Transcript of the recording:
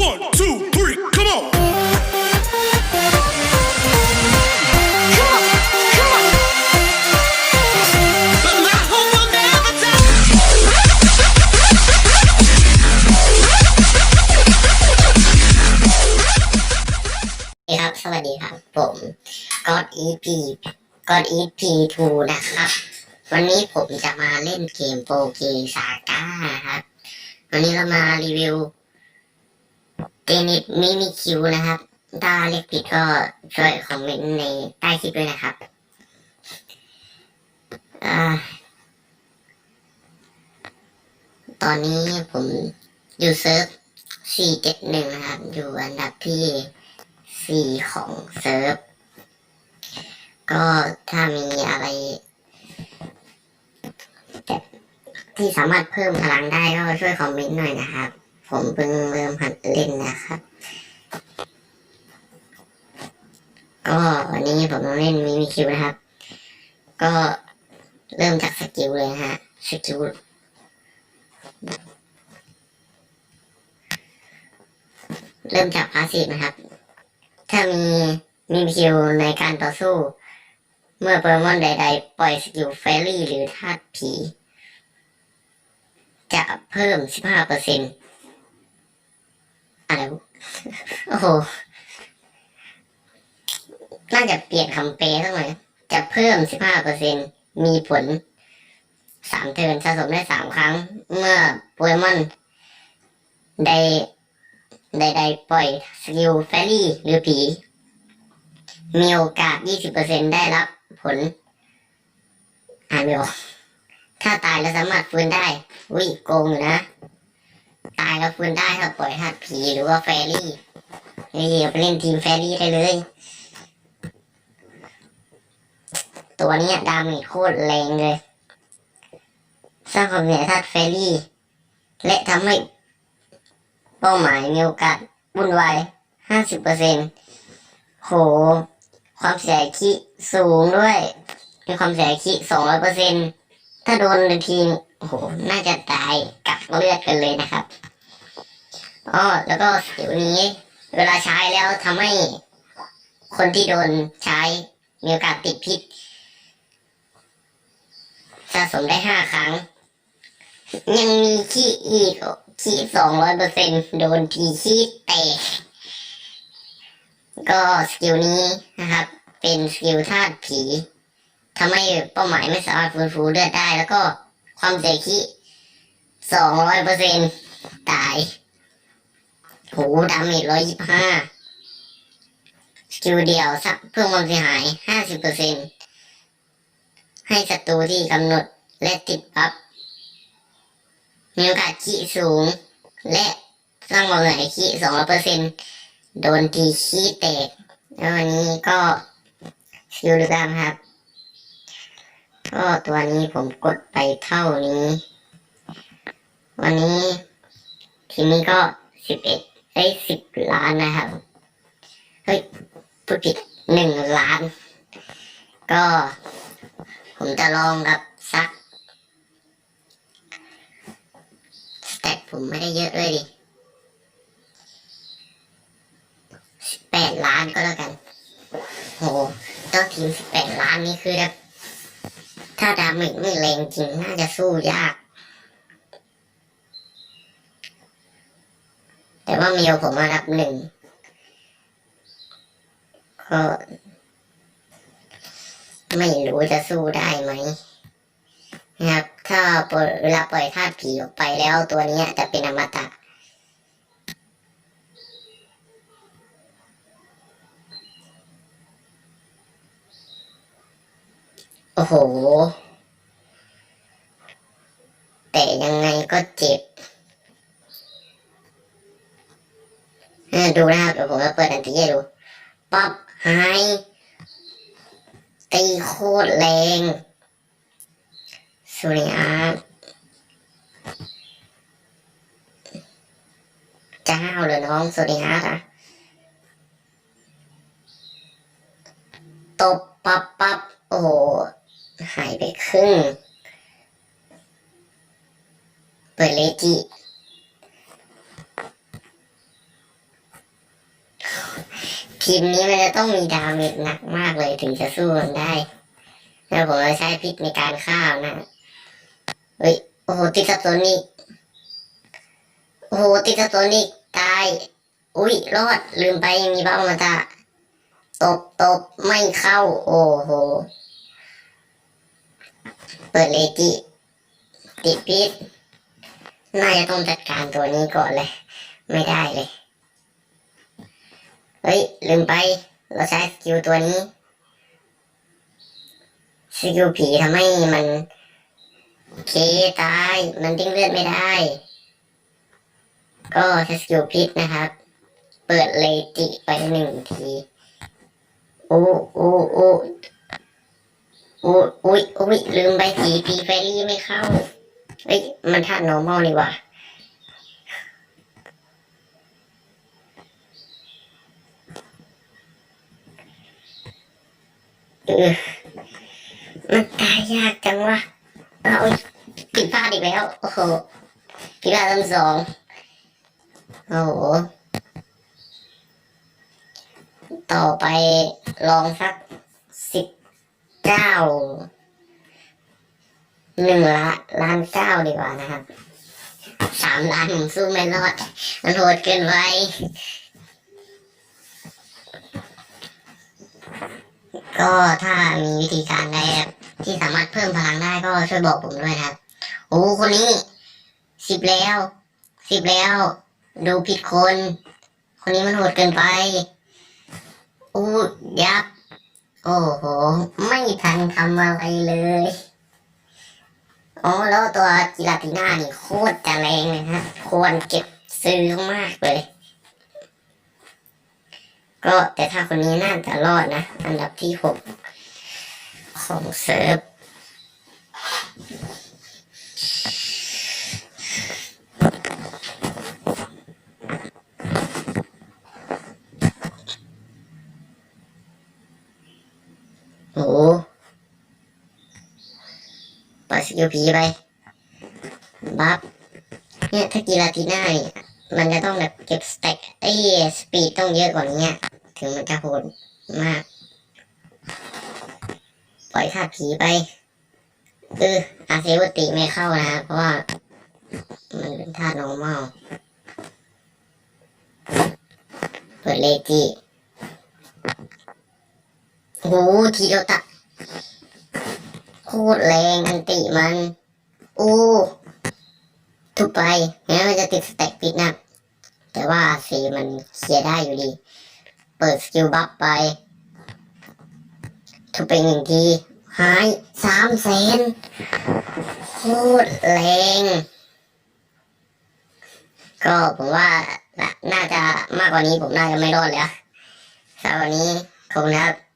One, two, three, come on. Hey ครับ สวัสดีครับ ผมก็อ EP ก็อ EP 2นะครับ วันนี้ผมจะมาเล่นเกมโปเกซาก้าครับ วันนี้เรามารีวิว เทนนิสมิมิคิวนะครับ ถ้าเรียกผิดก็ช่วยคอมเมนต์ในใต้คลิปด้วยนะครับอตอนนี้ผมอยู่เซิร์ฟ 471 นะครับ อยู่อันดับที่สี่ของเซิร์ฟ ก็ถ้ามีอะไรที่สามารถเพิ่มพลังได้ก็ช่วยคอมเมนต์หน่อยนะครับ ผมเพิ่งเริ่มหัดเล่นนะครับ ก็วันนี้ผมต้องเล่นมิมิคิวนะครับ ก็เริ่มจากสกิลเลยฮะสกิลเริ่มจากพาสซีฟนะครับ ถ้ามีมีคิวในการต่อสู้ เมื่อโปเกมอนใด ๆ ปล่อยสกิลเฟรี่หรือธาตุผี จะเพิ่ม 15เปอร์เซ็นต์ โอ้โห น่าจะเปลี่ยนคำเปลสักหน่อย จะเพิ่ม 15เปอร์เซ็นต์มีผลสามเทินสะสมได้สามครั้ง เมื่อโปเกมอนใดใดๆปล่อยสกิลแฟรี่หรือผี มีโอกาส 20%ได้รับผล อ่านไม่ออกถ้าตายแล้วสามารถฟื้นได้ อุ้ยโกงอยู่นะ ตายแล้วฟื้นได้ถ้าปล่อยธาตุผีหรือว่าแฟรี่เฮ้ยไปเล่นทีมแฟรี่ได้เลย ตัวนี้ดาเมจโคตรแรงเลย สร้างความเหนื่อยธาตุแฟรี่ และทำให้เป้าหมายมีโอกาสวุ่นวายห้าสิบเปอร์เซ็นโห ความเสียคิสูงด้วย มีความเสียคิสองร้อยเปอร์เซ็นถ้าโดนหนึ่งที โอ้โหน่าจะตายกับเลือดกันเลยนะครับอ๋อแล้วก็สกิลนี้ เวลาใช้แล้วทำให้คนที่โดนใช้มีโอกาสติดพิษสะสมได้ห้าครั้ง ยังมีขี้อีกขี้สองร้อยเปอร์เซ็นโดนทีขี้แตกก็สกิลนี้นะครับ เป็นสกิลธาตุผีทำให้เป้าหมายไม่สามารถฟื้นฟูเลือดได้แล้วก็ ความเสียขี้สองร้อยเปอร์เซ็นตายโหดาเมจร้อยยี่สิบห้าสกิลเดียวสักเพิ่มความเสียหายห้าสิบเปอร์เซ็นให้ศัตรูที่กำหนดและติดบัฟมีโอกาสขี้สูง และสร้างความเหนื่อยขี้สองร้อยเปอร์เซ็นโดนทีขี้แตกแล้ววันนี้ก็ซิลดูกามครับ ก็ตัวนี้ผมกดไปเท่านี้ วันนี้ทีนี้ก็สิบเอ็ดไอ้สิบล้านนะครับ เฮ้ยพูดผิดหนึ่งล้าน ก็ ผมจะลองกับซักแต่ผมไม่ได้เยอะเลยดิสิบแปดล้านก็แล้วกัน โหเจ้าทีมสิบแปดล้านนี่คือแบบ ถ้าดาเมจไม่แรงจริงน่าจะสู้ยาก แต่ว่าเมียวผมมาดับหนึ่งก็ไม่รู้จะสู้ได้ไหมนะครับ ถ้าปล่อยเวลาปล่อยธาตุผีออกไปแล้วตัวนี้จะเป็นอมตะ โอ้โห แต่ยังไงก็เจ็บดูนะครับเดี๋ยวผมจะเปิดอันตีให้ดูป๊อปหายตีโคตรแรงสวัสดีครับจะห้าวเลยน้องสวัสดีครับอะตบปับปับโอ้โหายไปครึ่ง เปิดเลจิทีมนี้มันจะต้องมีดาเมจหนักมากเลยถึงจะสู้มันได้ แล้วผมจะใช้พิษในการฆ่านะเฮ้ย โอ้โห ติดสโตนนี่โอ้โห ติดสโตนนี่ตาย อุ้ย รอด ลืมไปยังมีบ้ามาตาตบตบไม่เข้า โอ้โห เปิดเลจิติดพิษน่าจะต้องจัดการตัวนี้ก่อนเลย ไม่ได้เลย เฮ้ย ลืมไป เราใช้สกิลตัวนี้ สกิลผีทำให้มัน เคตาย มันดิ้งเลือดไม่ได้ ก็ใช้สกิลพิษนะครับ เปิดเลจิไปหนึ่งทีโอ้โอ้โอ้ โอ้อุ้ยอุ้ยลืมไปผีผีเฟรี่ไม่เข้าเฮ้ย มันท่า normal นี่ว่าเออมันตายยากจังวะเอาผิดพลาดอีกแล้ว โอ้โหผิดพลาดทั้งสอง โอ้โห ต่อไปลองสัก เก้าหนึ่งละล้านเก้าดีกว่านะครับสามล้านผมสู้ไม่รอดมันโหดเกินไปก็ถ้ามีวิธีการใดครับที่สามารถเพิ่มพลังได้ก็ช่วยบอกผมด้วยนะครับ โอ้คนนี้สิบแล้วสิบแล้ว ดูผิดคน คนนี้มันโหดเกินไปอู้ยับ โอ้โห ไม่ทันทำอะไรเลยอ๋อแล้วตัวจิลาติน่านี่โคตรจะแรงนะฮะ ควรเก็บซื้อมากเลย ก็แต่ถ้าคนนี้น่าจะรอดนะ อันดับที่หกของเซิร์ฟ โอ้โหปล่อยสกิลผีไปบัฟเนี่ยถ้ากีฬาทีหน่าเนี่ยมันจะต้องแบบเก็บสเต็กไอ้สปีดต้องเยอะกว่านี้ถึงมันจะโหดมาก ปล่อยธาตุผีไปเอออาเซวติไม่เข้านะเพราะว่า มันเป็นธาตุ normal เปิดเลจิ โอ้โหทีเดียวตัดโคตรแรงอันติมัน โอ้ทุบไปงั้นมันจะติดสเต็กปิดนะแต่ว่าสีมันเคลียร์ได้อยู่ดี เปิดสกิลบัฟไป ทุบไปหนึ่งที หายสามแสนโคตรแรง ก็ผมว่าน่าจะมากกว่านี้ผมน่าจะไม่รอดแล้วสำหรับวันนี้ขอบคุณครับ